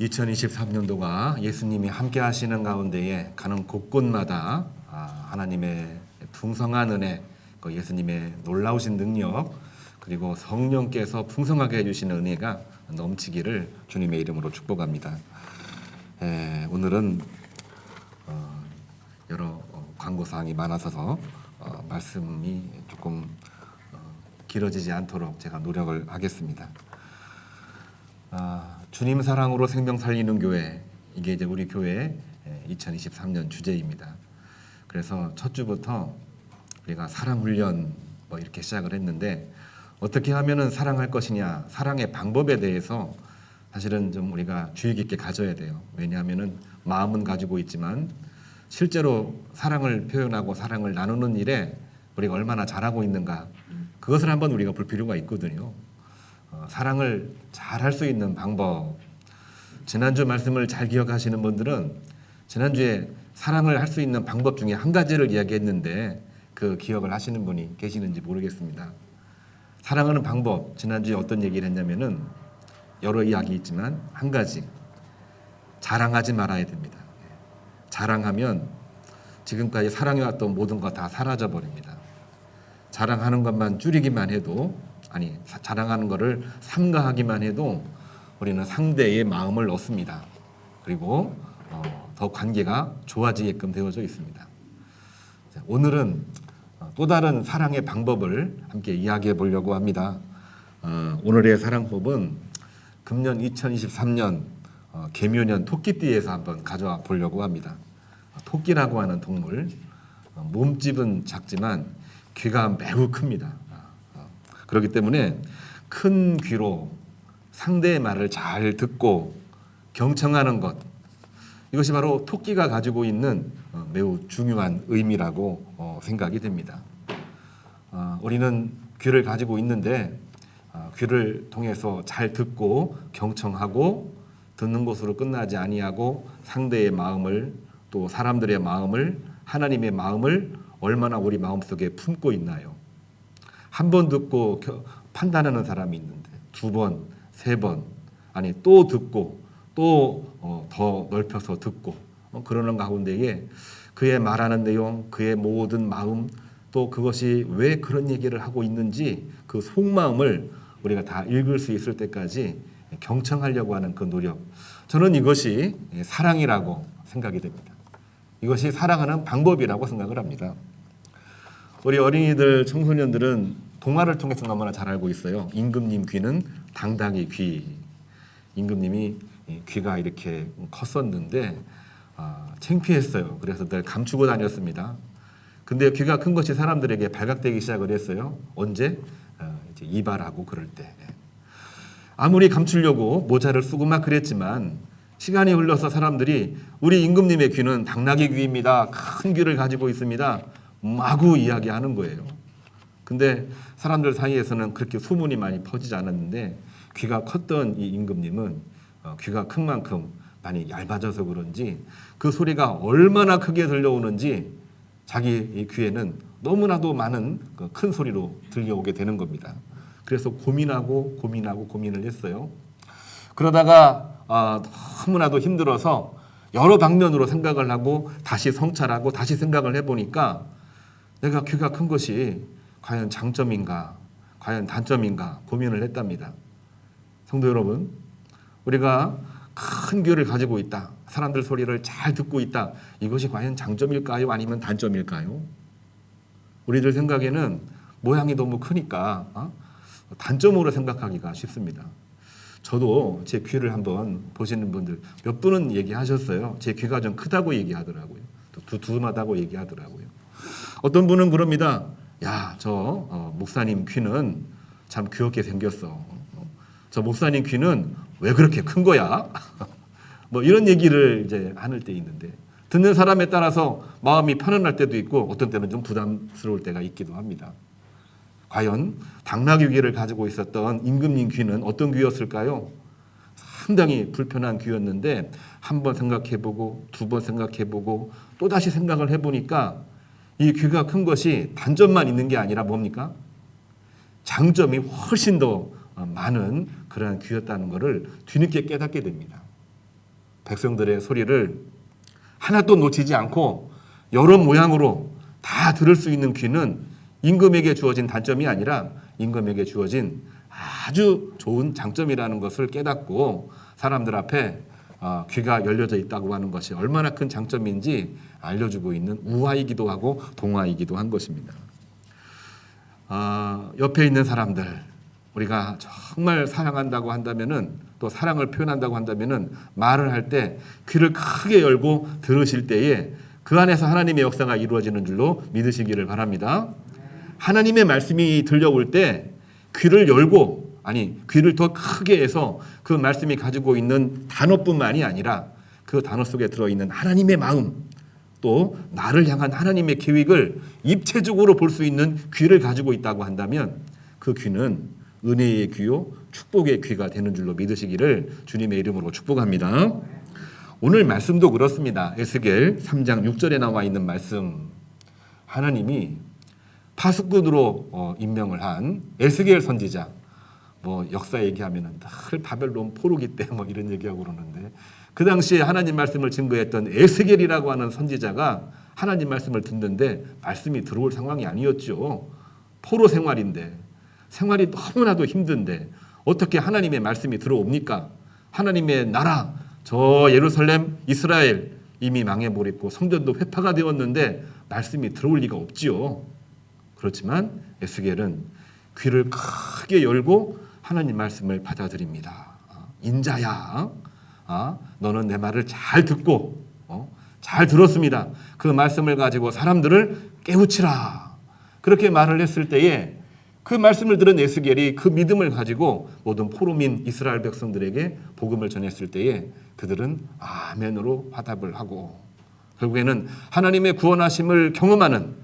2023년도가 예수님이 함께 하시는 가운데에 가는 곳곳마다 아, 하나님의 풍성한 은혜, 그 예수님의 놀라우신 능력, 그리고 성령께서 풍성하게 해주시는 은혜가 넘치기를 주님의 이름으로 축복합니다. 에, 오늘은 어, 여러 어, 광고 사항이 많아서 어, 말씀이 조금 어, 길어지지 않도록 제가 노력을 하겠습니다. 아, 주님 사랑으로 생명 살리는 교회 이게 이제 우리 교회 2023년 주제입니다. 그래서 첫 주부터 우리가 사랑 훈련 뭐 이렇게 시작을 했는데 어떻게 하면은 사랑할 것이냐 사랑의 방법에 대해서 사실은 좀 우리가 주의 깊게 가져야 돼요. 왜냐하면은 마음은 가지고 있지만 실제로 사랑을 표현하고 사랑을 나누는 일에 우리가 얼마나 잘하고 있는가 그것을 한번 우리가 볼 필요가 있거든요. 어, 사랑을 잘 할 수 있는 방법. 지난주 말씀을 잘 기억하시는 분들은 지난주에 사랑을 할 수 있는 방법 중에 한 가지를 이야기했는데 그 기억을 하시는 분이 계시는지 모르겠습니다. 사랑하는 방법. 지난주에 어떤 얘기를 했냐면은 여러 이야기 있지만 한 가지 자랑하지 말아야 됩니다. 자랑하면 지금까지 사랑해왔던 모든 것다 사라져 버립니다. 자랑하는 것만 줄이기만 해도 아니 사- 자랑하는 것을 삼가하기만 해도 우리는 상대의 마음을 얻습니다. 그리고 어, 더 관계가 좋아지게끔 되어져 있습니다. 자, 오늘은 어, 또 다른 사랑의 방법을 함께 이야기해 보려고 합니다. 어, 오늘의 사랑법은 금년 2023년 어, 개묘년 토끼띠에서 한번 가져와 보려고 합니다. 어, 토끼라고 하는 동물 어, 몸집은 작지만 귀가 매우 큽니다. 어, 그렇기 때문에 큰 귀로 상대의 말을 잘 듣고 경청하는 것 이것이 바로 토끼가 가지고 있는 어, 매우 중요한 의미라고 어, 생각이 됩니다. 어, 우리는 귀를 가지고 있는데 어, 귀를 통해서 잘 듣고 경청하고 듣는 것으로 끝나지 아니하고 상대의 마음을 또 사람들의 마음을 하나님의 마음을 얼마나 우리 마음속에 품고 있나요? 한 번 듣고 겨- 판단하는 사람이 있는데 두 번, 세 번, 아니 또 듣고 또 더 넓혀서 듣고 어, 그러는 가운데에 그의 말하는 내용, 그의 모든 마음 또 그것이 왜 그런 얘기를 하고 있는지 그 속마음을 우리가 다 읽을 수 있을 때까지 경청하려고 하는 그 노력. 저는 이것이 사랑이라고 생각이 됩니다. 이것이 사랑하는 방법이라고 생각을 합니다. 우리 어린이들 청소년들은 동화를 통해서 너무나 잘 알고 있어요. 임금님 귀는 당당히 귀. 임금님이 이 귀가 이렇게 컸었는데 아, 창피했어요. 그래서 늘 감추고 다녔습니다. 근데 귀가 큰 것이 사람들에게 발각되기 시작을 했어요. 언제? 어, 이제 이발하고 그럴 때. 아무리 감추려고 모자를 쓰고 막 그랬지만 시간이 흘러서 사람들이 우리 임금님의 귀는 당나귀 귀입니다. 큰 귀를 가지고 있습니다. 마구 이야기하는 거예요. 근데 사람들 사이에서는 그렇게 소문이 많이 퍼지지 않았는데 귀가 컸던 이 임금님은 어, 귀가 큰 만큼 많이 얇아져서 그런지 그 소리가 얼마나 크게 들려오는지 자기 이 귀에는 너무나도 많은 그큰 소리로 들려오게 되는 겁니다. 그래서 고민하고 고민하고 고민을 했어요. 그러다가 아, 너무나도 힘들어서 여러 방면으로 생각을 하고 다시 성찰하고 다시 생각을 해보니까 내가 귀가 큰 것이 과연 장점인가, 과연 단점인가 고민을 했답니다. 성도 여러분, 우리가 큰 귀를 가지고 있다. 사람들 소리를 잘 듣고 있다. 이것이 과연 장점일까요? 아니면 단점일까요? 우리들 생각에는 모양이 너무 크니까 어? 단점으로 생각하기가 쉽습니다. 저도 제 귀를 한번 보시는 분들 몇 분은 얘기하셨어요. 제 귀가 좀 크다고 얘기하더라고요. 또 두툼하다고 얘기하더라고요. 어떤 분은 그럽니다. 야, 저 어, 목사님 귀는 참 귀엽게 생겼어. 어, 저 목사님 귀는 왜 그렇게 큰 거야? 뭐 이런 얘기를 이제 하는 때 있는데 듣는 사람에 따라서 마음이 편안할 때도 있고 어떤 때는 좀 부담스러울 때가 있기도 합니다. 과연 당나귀 귀를 가지고 있었던 임금님 귀는 어떤 귀였을까요? 상당히 불편한 귀였는데 한 번 생각해보고 두 번 생각해보고 또 다시 생각을 해보니까 이 귀가 큰 것이 단점만 있는 게 아니라 뭡니까? 장점이 훨씬 더 많은 그러한 귀였다는 것을 뒤늦게 깨닫게 됩니다. 백성들의 소리를 하나도 놓치지 않고 여러 모양으로 다 들을 수 있는 귀는 임금에게 주어진 단점이 아니라 임금에게 주어진 아주 좋은 장점이라는 것을 깨닫고 사람들 앞에 어, 귀가 열려져 있다고 하는 것이 얼마나 큰 장점인지 알려주고 있는 우화이기도 하고 동화이기도 한 것입니다. 어, 옆에 있는 사람들 우리가 정말 사랑한다고 한다면은 또 사랑을 표현한다고 한다면은 말을 할 때 귀를 크게 열고 들으실 때에 그 안에서 하나님의 역사가 이루어지는 줄로 믿으시기를 바랍니다. 하나님의 말씀이 들려올 때 귀를 열고 아니 귀를 더 크게 해서 그 말씀이 가지고 있는 단어뿐만이 아니라 그 단어 속에 들어 있는 하나님의 마음 또 나를 향한 하나님의 계획을 입체적으로 볼 수 있는 귀를 가지고 있다고 한다면 그 귀는 은혜의 귀요 축복의 귀가 되는 줄로 믿으시기를 주님의 이름으로 축복합니다. 오늘 말씀도 그렇습니다. 에스겔 3장 6절에 나와 있는 말씀 하나님이 파수꾼으로 어, 임명을 한 에스겔 선지자 뭐 역사 얘기하면은 늘 바벨론 포로기 때 뭐 이런 얘기하고 그러는데 그 당시에 하나님 말씀을 증거했던 에스겔이라고 하는 선지자가 하나님 말씀을 듣는데 말씀이 들어올 상황이 아니었죠. 포로 생활인데 생활이 너무나도 힘든데 어떻게 하나님의 말씀이 들어옵니까? 하나님의 나라 저 예루살렘 이스라엘 이미 망해버렸고 성전도 회파가 되었는데 말씀이 들어올 리가 없지요. 그렇지만 에스겔은 귀를 크게 열고 하나님 말씀을 받아들입니다. 인자야, 아, 너는 내 말을 잘 듣고 어, 잘 들었습니다. 그 말씀을 가지고 사람들을 깨우치라. 그렇게 말을 했을 때에 그 말씀을 들은 에스겔이 그 믿음을 가지고 모든 포로민 이스라엘 백성들에게 복음을 전했을 때에 그들은 아멘으로 화답을 하고 결국에는 하나님의 구원하심을 경험하는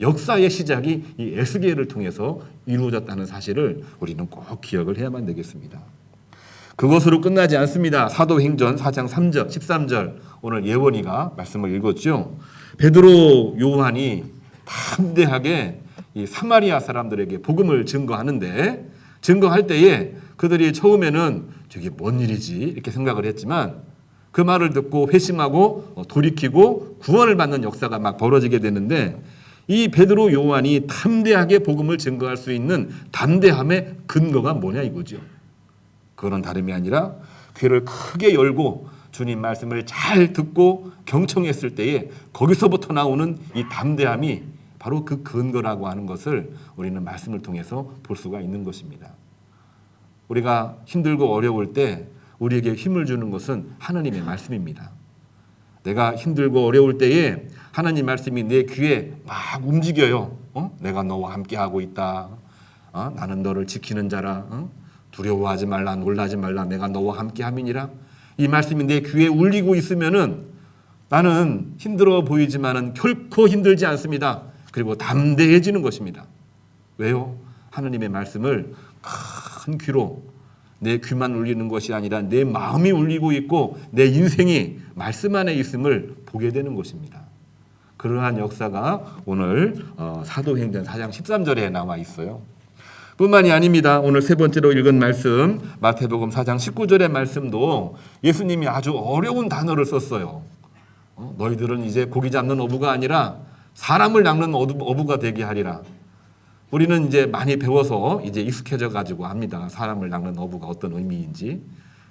역사의 시작이 이 에스겔을 통해서 이루어졌다는 사실을 우리는 꼭 기억을 해야만 되겠습니다. 그것으로 끝나지 않습니다. 사도행전 4장 3절, 13절 오늘 예원이가 말씀을 읽었죠. 베드로 요한이 담대하게 이 사마리아 사람들에게 복음을 증거하는데 증거할 때에 그들이 처음에는 저게 뭔 일이지 이렇게 생각을 했지만 그 말을 듣고 회심하고 어, 돌이키고 구원을 받는 역사가 막 벌어지게 되는데 이 베드로 요한이 담대하게 복음을 증거할 수 있는 담대함의 근거가 뭐냐 이거죠. 그거는 다름이 아니라 귀를 크게 열고 주님 말씀을 잘 듣고 경청했을 때에 거기서부터 나오는 이 담대함이 바로 그 근거라고 하는 것을 우리는 말씀을 통해서 볼 수가 있는 것입니다. 우리가 힘들고 어려울 때 우리에게 힘을 주는 것은 하나님의 말씀입니다. 내가 힘들고 어려울 때에 하나님 말씀이 내 귀에 막 움직여요. 어? 내가 너와 함께 하고 있다. 어? 나는 너를 지키는 자라. 어? 두려워하지 말라, 놀라지 말라. 내가 너와 함께 함이니라. 이 말씀이 내 귀에 울리고 있으면은 나는 힘들어 보이지만은 결코 힘들지 않습니다. 그리고 담대해지는 것입니다. 왜요? 하나님의 말씀을 큰 귀로 내 귀만 울리는 것이 아니라 내 마음이 울리고 있고 내 인생이 말씀 안에 있음을 보게 되는 것입니다. 그러한 역사가 오늘 어, 사도행전 4장 13절에 나와 있어요. 뿐만이 아닙니다. 오늘 세 번째로 읽은 말씀 마태복음 4장 19절의 말씀도 예수님이 아주 어려운 단어를 썼어요. 어, 너희들은 이제 고기 잡는 어부가 아니라 사람을 낚는 어부가 되게 하리라. 우리는 이제 많이 배워서 이제 익숙해져 가지고 압니다. 사람을 낚는 어부가 어떤 의미인지.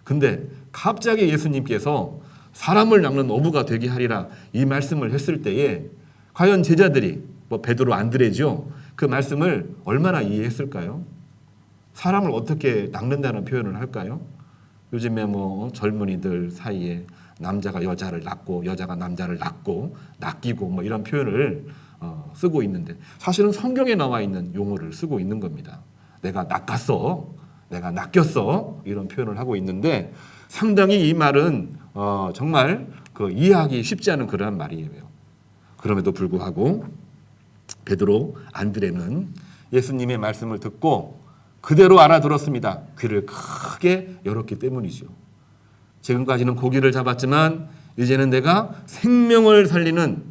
근데 갑자기 예수님께서 사람을 낚는 어부가 되게 하리라 이 말씀을 했을 때에 과연 제자들이 뭐 베드로 안드레죠. 그 말씀을 얼마나 이해했을까요? 사람을 어떻게 낚는다는 표현을 할까요? 요즘에 뭐 젊은이들 사이에 남자가 여자를 낚고 여자가 남자를 낚고 낚이고 뭐 이런 표현을 어, 쓰고 있는데 사실은 성경에 나와 있는 용어를 쓰고 있는 겁니다. 내가 낚았어, 내가 낚였어 이런 표현을 하고 있는데 상당히 이 말은 어, 정말 그 이해하기 쉽지 않은 그러한 말이에요. 그럼에도 불구하고 베드로 안드레는 예수님의 말씀을 듣고 그대로 알아들었습니다. 귀를 크게 열었기 때문이죠. 지금까지는 고기를 잡았지만 이제는 내가 생명을 살리는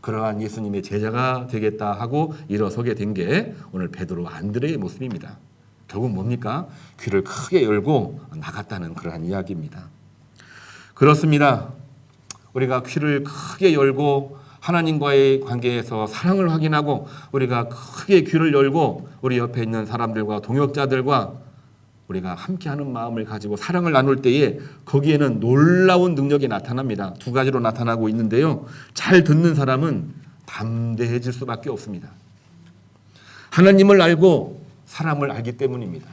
그러한 예수님의 제자가 되겠다 하고 일어서게 된 게 오늘 베드로 안드레의 모습입니다. 결국 뭡니까? 귀를 크게 열고 나갔다는 그러한 이야기입니다. 그렇습니다. 우리가 귀를 크게 열고 하나님과의 관계에서 사랑을 확인하고 우리가 크게 귀를 열고 우리 옆에 있는 사람들과 동역자들과 우리가 함께하는 마음을 가지고 사랑을 나눌 때에 거기에는 놀라운 능력이 나타납니다. 두 가지로 나타나고 있는데요. 잘 듣는 사람은 담대해질 수밖에 없습니다. 하나님을 알고 사람을 알기 때문입니다.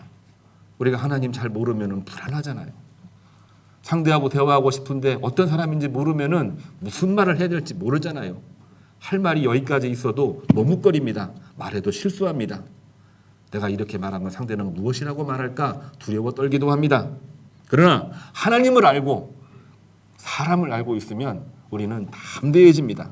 우리가 하나님 잘 모르면 불안하잖아요. 상대하고 대화하고 싶은데 어떤 사람인지 모르면은 무슨 말을 해야 될지 모르잖아요. 할 말이 여기까지 있어도 머뭇거립니다. 말해도 실수합니다. 내가 이렇게 말하면 상대는 무엇이라고 말할까 두려워 떨기도 합니다. 그러나 하나님을 알고 사람을 알고 있으면 우리는 담대해집니다.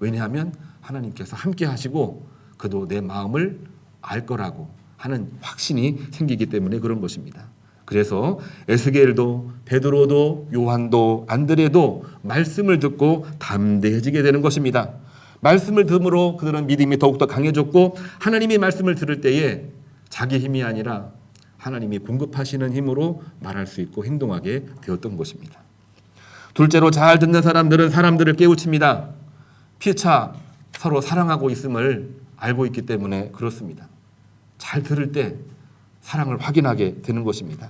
왜냐하면 하나님께서 함께 하시고 그도 내 마음을 알 거라고 하는 확신이 생기기 때문에 그런 것입니다. 그래서 에스겔도 베드로도 요한도 안드레도 말씀을 듣고 담대해지게 되는 것입니다. 말씀을 들음으로 그들은 믿음이 더욱더 강해졌고 하나님의 말씀을 들을 때에 자기 힘이 아니라 하나님이 공급하시는 힘으로 말할 수 있고 행동하게 되었던 것입니다. 둘째로 잘 듣는 사람들은 사람들을 깨우칩니다. 피차 서로 사랑하고 있음을 알고 있기 때문에 그렇습니다. 잘 들을 때 사랑을 확인하게 되는 것입니다.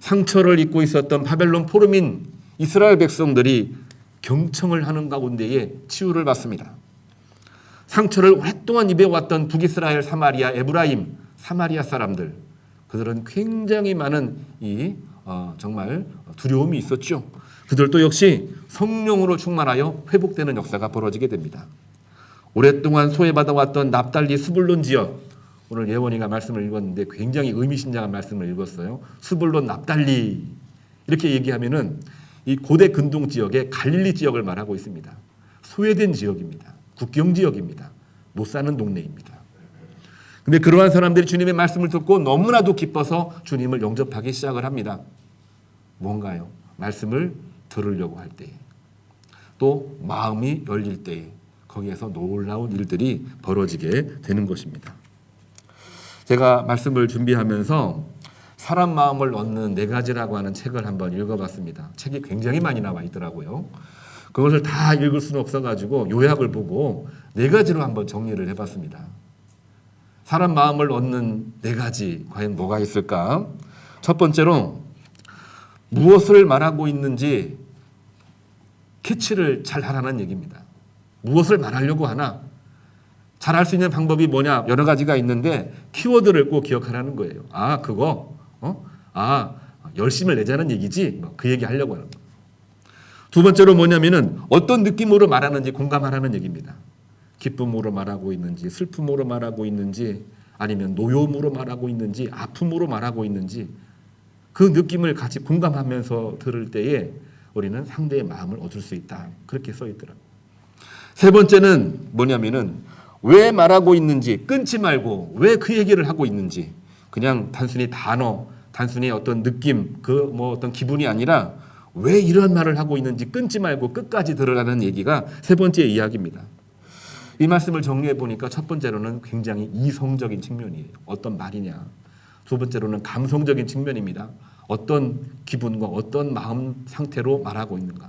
상처를 입고 있었던 바벨론 포로민 이스라엘 백성들이 경청을 하는 가운데에 치유를 받습니다. 상처를 오랫동안 입어왔던 북이스라엘 사마리아 에브라임 사마리아 사람들 그들은 굉장히 많은 이 어, 정말 두려움이 있었죠. 그들도 역시 성령으로 충만하여 회복되는 역사가 벌어지게 됩니다. 오랫동안 소외받아왔던 납달리 수불론 지역 오늘 예원이가 말씀을 읽었는데 굉장히 의미심장한 말씀을 읽었어요. 수불론 납달리 이렇게 얘기하면은 이 고대 근동 지역의 갈릴리 지역을 말하고 있습니다. 소외된 지역입니다. 국경 지역입니다. 못 사는 동네입니다. 근데 그러한 사람들이 주님의 말씀을 듣고 너무나도 기뻐서 주님을 영접하기 시작을 합니다. 뭔가요? 말씀을 들으려고 할 때, 또 마음이 열릴 때, 거기에서 놀라운 일들이 벌어지게 되는 것입니다. 제가 말씀을 준비하면서 사람 마음을 얻는 네 가지라고 하는 책을 한번 읽어봤습니다. 책이 굉장히 많이 나와 있더라고요. 그것을 다 읽을 수는 없어가지고 요약을 보고 네 가지로 한번 정리를 해봤습니다. 사람 마음을 얻는 네 가지 과연 뭐가 있을까? 첫 번째로 무엇을 말하고 있는지 캐치를 잘 하라는 얘기입니다. 무엇을 말하려고 하나 잘할 수 있는 방법이 뭐냐 여러 가지가 있는데 키워드를 꼭 기억하라는 거예요. 아 그거 어? 아 열심을 내자는 얘기지 뭐그 얘기 하려고 하는 거. 두 번째로 뭐냐면은 어떤 느낌으로 말하는지 공감하라는 얘기입니다. 기쁨으로 말하고 있는지 슬픔으로 말하고 있는지 아니면 노여움으로 말하고 있는지 아픔으로 말하고 있는지 그 느낌을 같이 공감하면서 들을 때에 우리는 상대의 마음을 얻을 수 있다. 그렇게 써 있더라고요. 세 번째는 뭐냐면은 왜 말하고 있는지 끊지 말고 왜 그 얘기를 하고 있는지 그냥 단순히 단어, 단순히 어떤 느낌, 그 뭐 어떤 기분이 아니라 왜 이런 말을 하고 있는지 끊지 말고 끝까지 들으라는 얘기가 세 번째 이야기입니다. 이 말씀을 정리해 보니까 첫 번째로는 굉장히 이성적인 측면이에요. 어떤 말이냐. 두 번째로는 감성적인 측면입니다. 어떤 기분과 어떤 마음 상태로 말하고 있는가.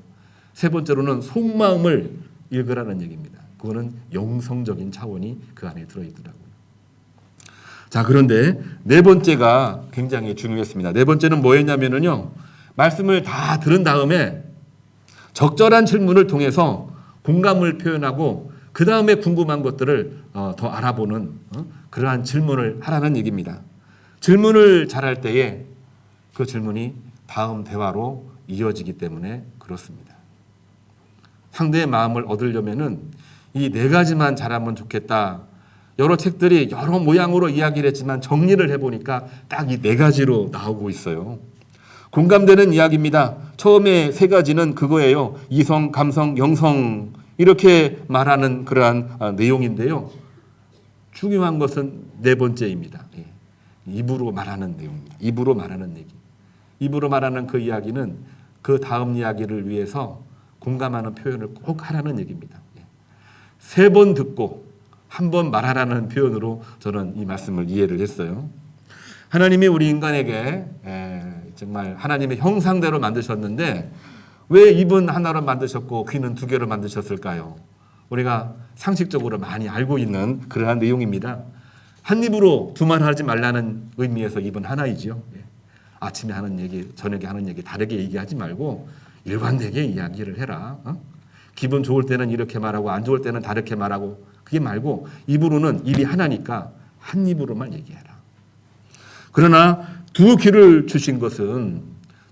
세 번째로는 속마음을 읽으라는 얘기입니다. 그거는 영성적인 차원이 그 안에 들어있더라고요. 자, 그런데 네 번째가 굉장히 중요했습니다. 네 번째는 뭐였냐면요. 말씀을 다 들은 다음에 적절한 질문을 통해서 공감을 표현하고 그 다음에 궁금한 것들을 어, 더 알아보는 어? 그러한 질문을 하라는 얘기입니다. 질문을 잘할 때에 그 질문이 다음 대화로 이어지기 때문에 그렇습니다. 상대의 마음을 얻으려면은 이 네 가지만 잘하면 좋겠다. 여러 책들이 여러 모양으로 이야기를 했지만 정리를 해보니까 딱 이 네 가지로 나오고 있어요. 공감되는 이야기입니다. 처음에 세 가지는 그거예요. 이성, 감성, 영성 이렇게 말하는 그러한 아, 내용인데요. 중요한 것은 네 번째입니다. 예. 입으로 말하는 내용입니다. 입으로 말하는 얘기. 입으로 말하는 그 이야기는 그 다음 이야기를 위해서 공감하는 표현을 꼭 하라는 얘기입니다. 예. 세번 듣고 한 번 말하라는 표현으로 저는 이 말씀을 이해를 했어요. 하나님이 우리 인간에게 에, 정말 하나님의 형상대로 만드셨는데 왜 입은 하나로 만드셨고 귀는 두 개로 만드셨을까요? 우리가 상식적으로 많이 알고 있는 그러한 내용입니다. 한 입으로 두 말 하지 말라는 의미에서 입은 하나이지요. 예. 아침에 하는 얘기, 저녁에 하는 얘기 다르게 얘기하지 말고 일관되게 이야기를 해라. 어? 기분 좋을 때는 이렇게 말하고 안 좋을 때는 다르게 말하고 그게 말고 입으로는 입이 하나니까 한 입으로만 얘기해라. 그러나 두 귀를 주신 것은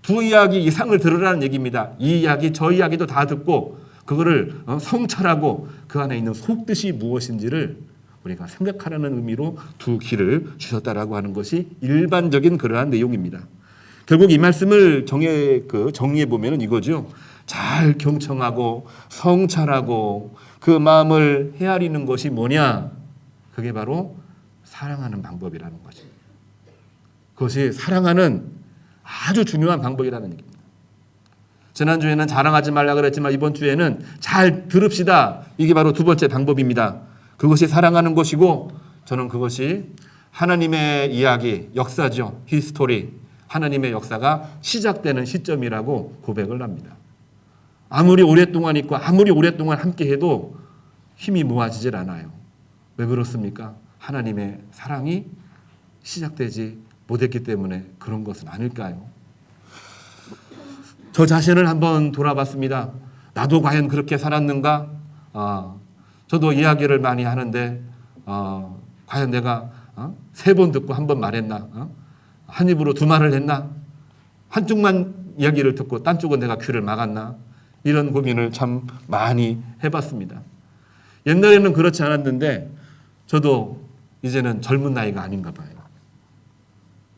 두 이야기 이상을 들으라는 얘기입니다. 이 이야기 저 이야기도 다 듣고 그거를 어, 성찰하고 그 안에 있는 속뜻이 무엇인지를 우리가 생각하라는 의미로 두 귀를 주셨다라고 하는 것이 일반적인 그러한 내용입니다. 결국 이 말씀을 정해 그 정리해 보면은 이거죠. 잘 경청하고 성찰하고 그 마음을 헤아리는 것이 뭐냐? 그게 바로 사랑하는 방법이라는 거죠. 그것이 사랑하는 아주 중요한 방법이라는 얘기입니다. 지난주에는 자랑하지 말라 그랬지만 이번 주에는 잘 들읍시다. 이게 바로 두 번째 방법입니다. 그것이 사랑하는 것이고 저는 그것이 하나님의 이야기, 역사죠. 히스토리. 하나님의 역사가 시작되는 시점이라고 고백을 합니다. 아무리 오랫동안 있고 아무리 오랫동안 함께 해도 힘이 모아지질 않아요. 왜 그렇습니까? 하나님의 사랑이 시작되지 못했기 때문에 그런 것은 아닐까요? 저 자신을 한번 돌아봤습니다. 나도 과연 그렇게 살았는가? 어, 저도 이야기를 많이 하는데 어, 과연 내가 어? 세번 듣고 한 번 말했나? 어? 한 입으로 두 말을 했나? 한쪽만 이야기를 듣고 딴 쪽은 내가 귀를 막았나? 이런 고민을 참 많이 해봤습니다. 옛날에는 그렇지 않았는데 저도 이제는 젊은 나이가 아닌가 봐요.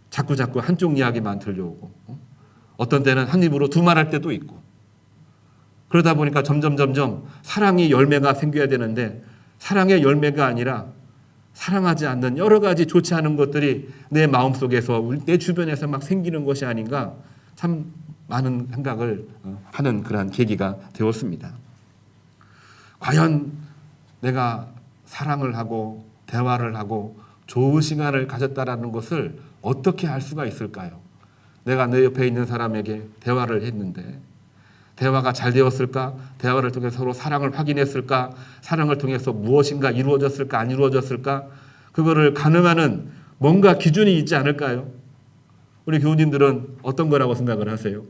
자꾸 자꾸 한쪽 이야기만 들려오고 어? 어떤 때는 한 입으로 두 말 할 때도 있고 그러다 보니까 점점 점점 사랑이 열매가 생겨야 되는데 사랑의 열매가 아니라 사랑하지 않는 여러 가지 좋지 않은 것들이 내 마음 속에서 내 주변에서 막 생기는 것이 아닌가 참 많은 생각을 어, 하는 그러한 계기가 되었습니다. 과연 내가 사랑을 하고 대화를 하고 좋은 시간을 가졌다라는 것을 어떻게 알 수가 있을까요? 내가 내 옆에 있는 사람에게 대화를 했는데 대화가 잘 되었을까? 대화를 통해 서로 사랑을 확인했을까? 사랑을 통해서 무엇인가 이루어졌을까? 안 이루어졌을까? 그거를 가늠하는 뭔가 기준이 있지 않을까요? 우리 교우님들은 어떤 거라고 생각을 하세요?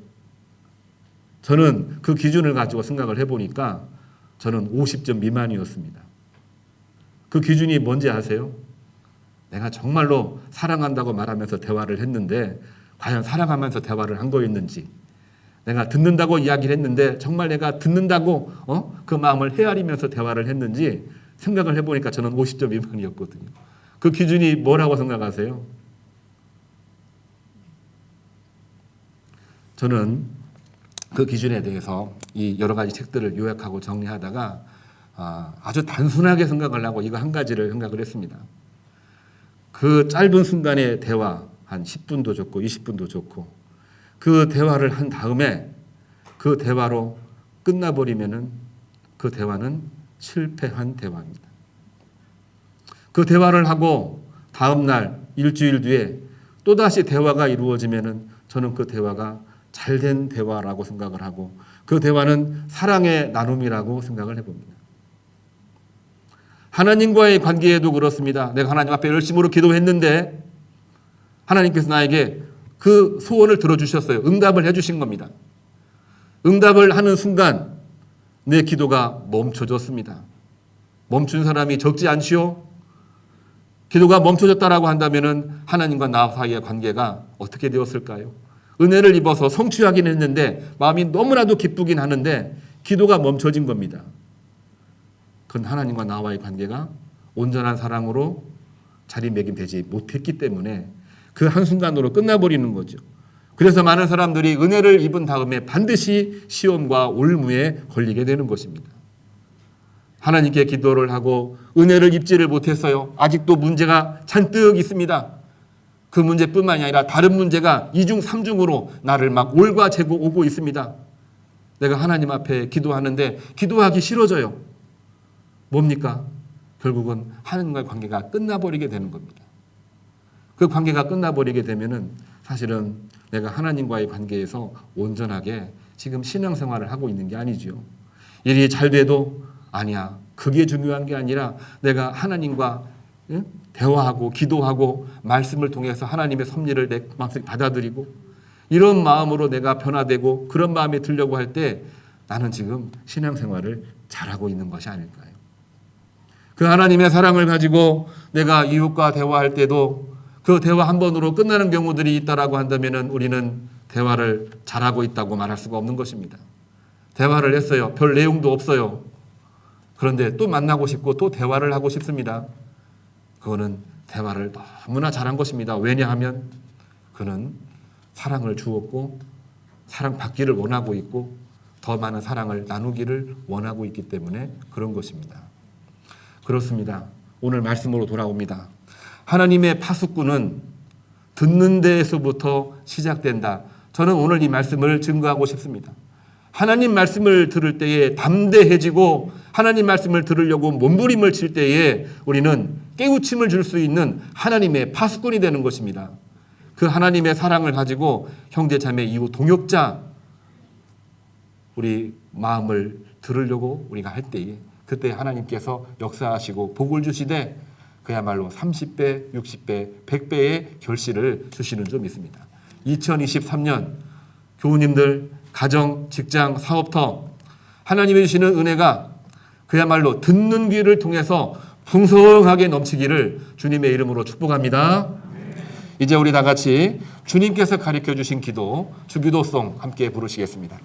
저는 그 기준을 가지고 생각을 해보니까 저는 50점 미만이었습니다. 그 기준이 뭔지 아세요? 내가 정말로 사랑한다고 말하면서 대화를 했는데 과연 사랑하면서 대화를 한 거였는지 내가 듣는다고 이야기를 했는데 정말 내가 듣는다고 어? 그 마음을 헤아리면서 대화를 했는지 생각을 해보니까 저는 50점 미만이었거든요. 그 기준이 뭐라고 생각하세요? 저는 그 기준에 대해서 이 여러 가지 책들을 요약하고 정리하다가 아, 아주 단순하게 생각을 하고 이거 한 가지를 생각을 했습니다. 그 짧은 순간의 대화 한 10분도 좋고 20분도 좋고 그 대화를 한 다음에 그 대화로 끝나버리면은 그 대화는 실패한 대화입니다. 그 대화를 하고 다음 날 일주일 뒤에 또 다시 대화가 이루어지면은 저는 그 대화가 잘된 대화라고 생각을 하고 그 대화는 사랑의 나눔이라고 생각을 해봅니다. 하나님과의 관계에도 그렇습니다. 내가 하나님 앞에 열심으로 기도했는데 하나님께서 나에게 그 소원을 들어주셨어요. 응답을 해주신 겁니다. 응답을 하는 순간 내 기도가 멈춰졌습니다. 멈춘 사람이 적지 않지요? 기도가 멈춰졌다라고 한다면 하나님과 나 사이의 관계가 어떻게 되었을까요? 은혜를 입어서 성취하긴 했는데 마음이 너무나도 기쁘긴 하는데 기도가 멈춰진 겁니다. 그건 하나님과 나와의 관계가 온전한 사랑으로 자리매김되지 못했기 때문에 그 한순간으로 끝나버리는 거죠. 그래서 많은 사람들이 은혜를 입은 다음에 반드시 시험과 올무에 걸리게 되는 것입니다. 하나님께 기도를 하고 은혜를 입지를 못했어요. 아직도 문제가 잔뜩 있습니다. 그 문제뿐만이 아니라 다른 문제가 이중 삼중으로 나를 막 올과 재고 오고 있습니다. 내가 하나님 앞에 기도하는데 기도하기 싫어져요. 뭡니까? 결국은 하나님과의 관계가 끝나버리게 되는 겁니다. 그 관계가 끝나버리게 되면은 사실은 내가 하나님과의 관계에서 온전하게 지금 신앙생활을 하고 있는 게 아니지요. 일이 잘 돼도 아니야. 그게 중요한 게 아니라 내가 하나님과 응? 대화하고 기도하고 말씀을 통해서 하나님의 섭리를 내 마음속에 받아들이고 이런 마음으로 내가 변화되고 그런 마음이 들려고 할 때 나는 지금 신앙생활을 잘하고 있는 것이 아닐까요? 그 하나님의 사랑을 가지고 내가 이웃과 대화할 때도 그 대화 한 번으로 끝나는 경우들이 있다라고 한다면은 우리는 대화를 잘하고 있다고 말할 수가 없는 것입니다. 대화를 했어요. 별 내용도 없어요. 그런데 또 만나고 싶고 또 대화를 하고 싶습니다. 그거는 대화를 너무나 잘한 것입니다. 왜냐하면 그는 사랑을 주었고 사랑 받기를 원하고 있고 더 많은 사랑을 나누기를 원하고 있기 때문에 그런 것입니다. 그렇습니다. 오늘 말씀으로 돌아옵니다. 하나님의 파수꾼은 듣는 데에서부터 시작된다. 저는 오늘 이 말씀을 증거하고 싶습니다. 하나님 말씀을 들을 때에 담대해지고 하나님 말씀을 들으려고 몸부림을 칠 때에 우리는 깨우침을 줄 수 있는 하나님의 파수꾼이 되는 것입니다. 그 하나님의 사랑을 가지고 형제 자매 이후 동역자 우리 마음을 들으려고 우리가 할 때에 그때 하나님께서 역사하시고 복을 주시되 그야말로 30배, 60배, 100배의 결실을 주시는 점 있습니다. 2023년 교우님들 가정, 직장, 사업터 하나님이 주시는 은혜가 그야말로 듣는 귀를 통해서 풍성하게 넘치기를 주님의 이름으로 축복합니다. 이제 우리 다 같이 주님께서 가르쳐 주신 기도, 주기도송 함께 부르시겠습니다.